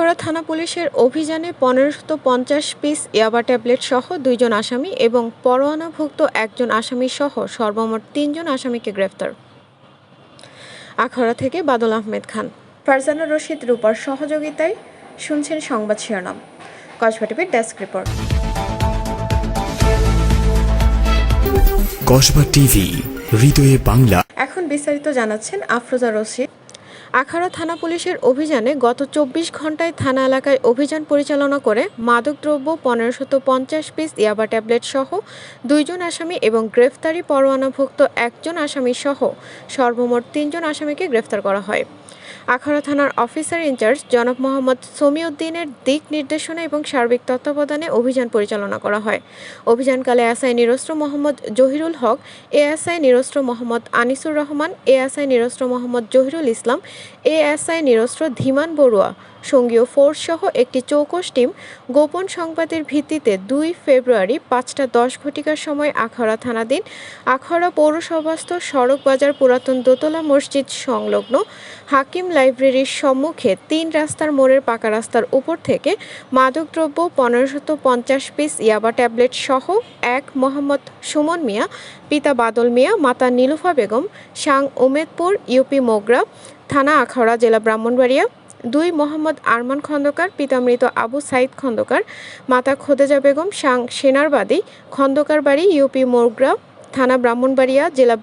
আখাউড়া থানা পুলিশের অভিযানে পনেরোশত পঞ্চাশ পিস ইয়াবা ট্যাবলেট সহ দুইজন আসামি এবং পরোয়ানাভুক্ত একজন আসামি সহ সর্বমোট তিনজন আসামিকে গ্রেফতার। আখাউড়া থেকে বাদল আহমেদ খান। ফারজানা রশিদ রূপার সহযোগিতায় শুনছেন সংবাদ শিরোনাম। কসবা টিভির ডেস্ক রিপোর্ট। কসবা টিভি হৃদয়ে বাংলা। এখন বিস্তারিত জানাচ্ছেন আফরোজা রশিদ। আখাড়া থানা পুলিশের অভিযানে গত চব্বিশ ঘন্টায় থানা এলাকায় অভিযান পরিচালনা করে মাদকদ্রব্য পনেরোশত পঞ্চাশ পিস ইয়াবা ট্যাবলেট সহ দুইজন আসামি এবং গ্রেফতারি পরোয়ানাভুক্ত একজন আসামি সহ সর্বমোট তিনজন আসামিকে গ্রেফতার করা হয়। আখাড়া থানার অফিসার ইনচার্জ জনাব মোহাম্মদ সমিউদ্দিনের দিক নির্দেশনা এবং সার্বিক তত্ত্বাবধানে অভিযান পরিচালনা করা হয়। অভিযানকালে এসআই নিরস্ত্র মোহাম্মদ জহিরুল হক, এএসআই নিরস্ত্র মোহাম্মদ আনিসুর রহমান, এএসআই নিরস্ত্র মোহাম্মদ জহিরুল ইসলাম, এএসআই নিরস্ত্র ধীমান বড়ুয়া সঙ্গীয় ফোর্স সহ একটি চৌকস টিম গোপন সংবাদের ভিত্তিতে দুই ফেব্রুয়ারি পাঁচটা দশ ঘটিকার সময় আখাড়া থানাধীন আখাড়া পৌরসভাস্থ সড়ক বাজার পুরাতন দোতলা মসজিদ সংলগ্ন হাকিম লাইব্রেরির সম্মুখে তিন রাস্তার মোড়ের পাকা রাস্তার উপর থেকে মাদকদ্রব্য পনেরোশত পঞ্চাশ পিস ইয়াবা ট্যাবলেট সহ এক মোহাম্মদ সুমন মিয়া, পিতা বাদল মিয়া, মাতা নীলুফা বেগম, সাং উমেদপুর, ইউপি মোগরা, থানা আখাউড়া, জেলা ব্রাহ্মণবাড়িয়া। দুই মোহাম্মদ আরমান খন্দকার পিতা মৃত আবু সাইদ খন্দকার, মাতা খোদেজা বেগম, সাং সেনারবাদী, খন্দকার বাড়ি ইউপি মোরগ্রা থানা ব্রাহ্মণবাড়িয়া, জেলা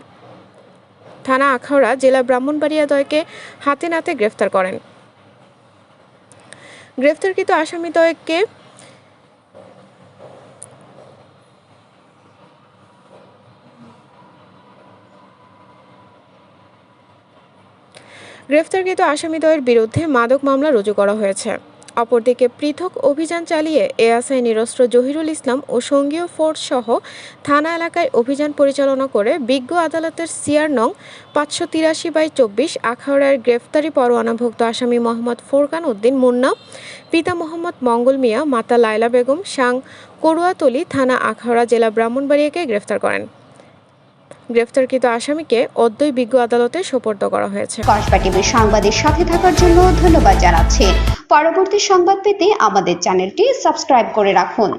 থানা আখাউড়া, জেলা ব্রাহ্মণবাড়িয়া দয়কে হাতে নাতে গ্রেফতার করেন। গ্রেফতারকৃত আসামিদ্বয়কে গ্রেফতারকৃত আসামিদ্বয়ের বিরুদ্ধে মাদক মামলা রুজু করা হয়েছে। অপরদিকে পৃথক অভিযান চালিয়ে এএসআই নিরস্ত্র জহিরুল ইসলাম ও সঙ্গীয় ফোর্স সহ থানা এলাকায় অভিযান পরিচালনা করে বিজ্ঞ আদালতের সিআর নং পাঁচশো তিরাশি বাই চব্বিশ আখাউড়ার গ্রেফতারি পরোয়ানাভুক্ত আসামি মোহাম্মদ ফোরকান উদ্দিন মুন্না, পিতা মোহাম্মদ মঙ্গল মিয়া, মাতা লায়লা বেগম, সাং করুয়াতলি থানা আখাউড়া জেলা ব্রাহ্মণবাড়িয়াকে গ্রেফতার করেন। গ্রেফতারকৃত আসামিকে অদ্বৈ বিজ্ঞ আদালতে সোপর্দ করা হয়েছে। টিভির সংবাদের সাথে থাকার জন্য ধন্যবাদ জানাচ্ছি। পরবর্তী সংবাদ পেতে আমাদের চ্যানেলটি সাবস্ক্রাইব করে রাখুন।